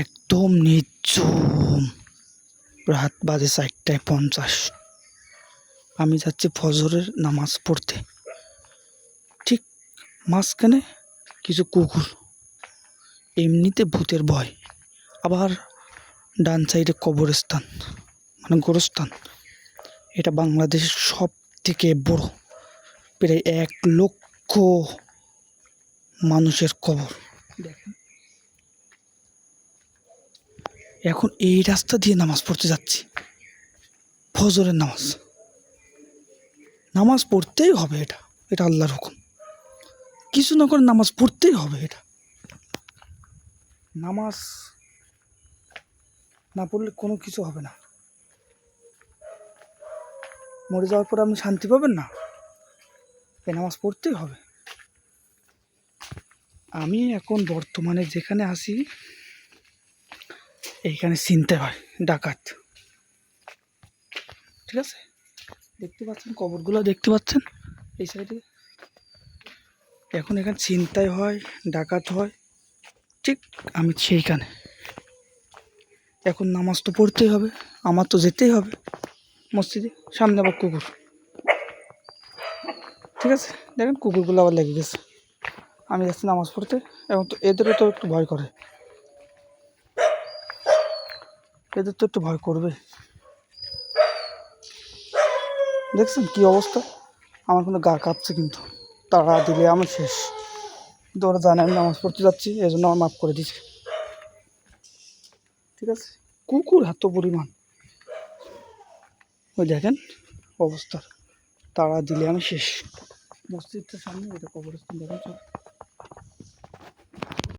একদম নির্জম রাত বাজে চারটায় পঞ্চাশ। আমি যাচ্ছি ফজরের নামাজ পড়তে। ঠিক মাঝখানে কিছু কুকুর। এমনিতে ভূতের ভয়। আবার ডান সাইডে কবরস্থান মানে গোরস্থান। এটা বাংলাদেশের সব থেকে বড়, প্রায় এক লক্ষ মানুষের কবর। দেখেন। এখন এই রাস্তা দিয়ে নামাজ পড়তে যাচ্ছি। ফজরের নামাজ। নামাজ পড়তেই হবে এটা। এটা আল্লাহর হুকুম। কিছু না করে নামাজ পড়তেই হবে এটা। নামাজ না পড়লে কোনো কিছু হবে না। মরে যাওয়ার পর আপনি শান্তি পাবেন না। এই নামাজ পড়তেই হবে। আমি এখন বর্তমানে যেখানে আছি এইখানে চিনতে হয়, ডাকাত। ঠিক আছে? দেখতে পাচ্ছেন, কবরগুলো দেখতে পাচ্ছেন? এই সাইডে এখন এখানে চিন্তাই হয়, ডাকাত হয়। ঠিক আমি সেইখানে। এখন নামাজ তো পড়তেই হবে, আমার তো যেতেই হবে। মসজিদে, সামনে আবার কুকুর। ঠিক আছে? দেখেন কুকুরগুলো আবার লেগে গেছে। আমি যাচ্ছি নামাজ পড়তে এবং তো এদেরও তো একটু ভয় করে। এদের তো একটু ভয় করবে। দেখছেন কি অবস্থা? আমার কিন্তু গা কাঁপছে কিন্তু। তাড়া দিলে আমার শেষ। কিন্তু ওরা জানে আমি নামাজ পড়তে যাচ্ছি এই জন্য আমার মাফ করে দিয়েছে। ঠিক আছে? কুকুর এত পরিমাণ। ওই দেখেন অবস্থা। তাড়া দিলে আমি শেষ। মসজিদটার সামনে এটা কবরস্থান, দেখেন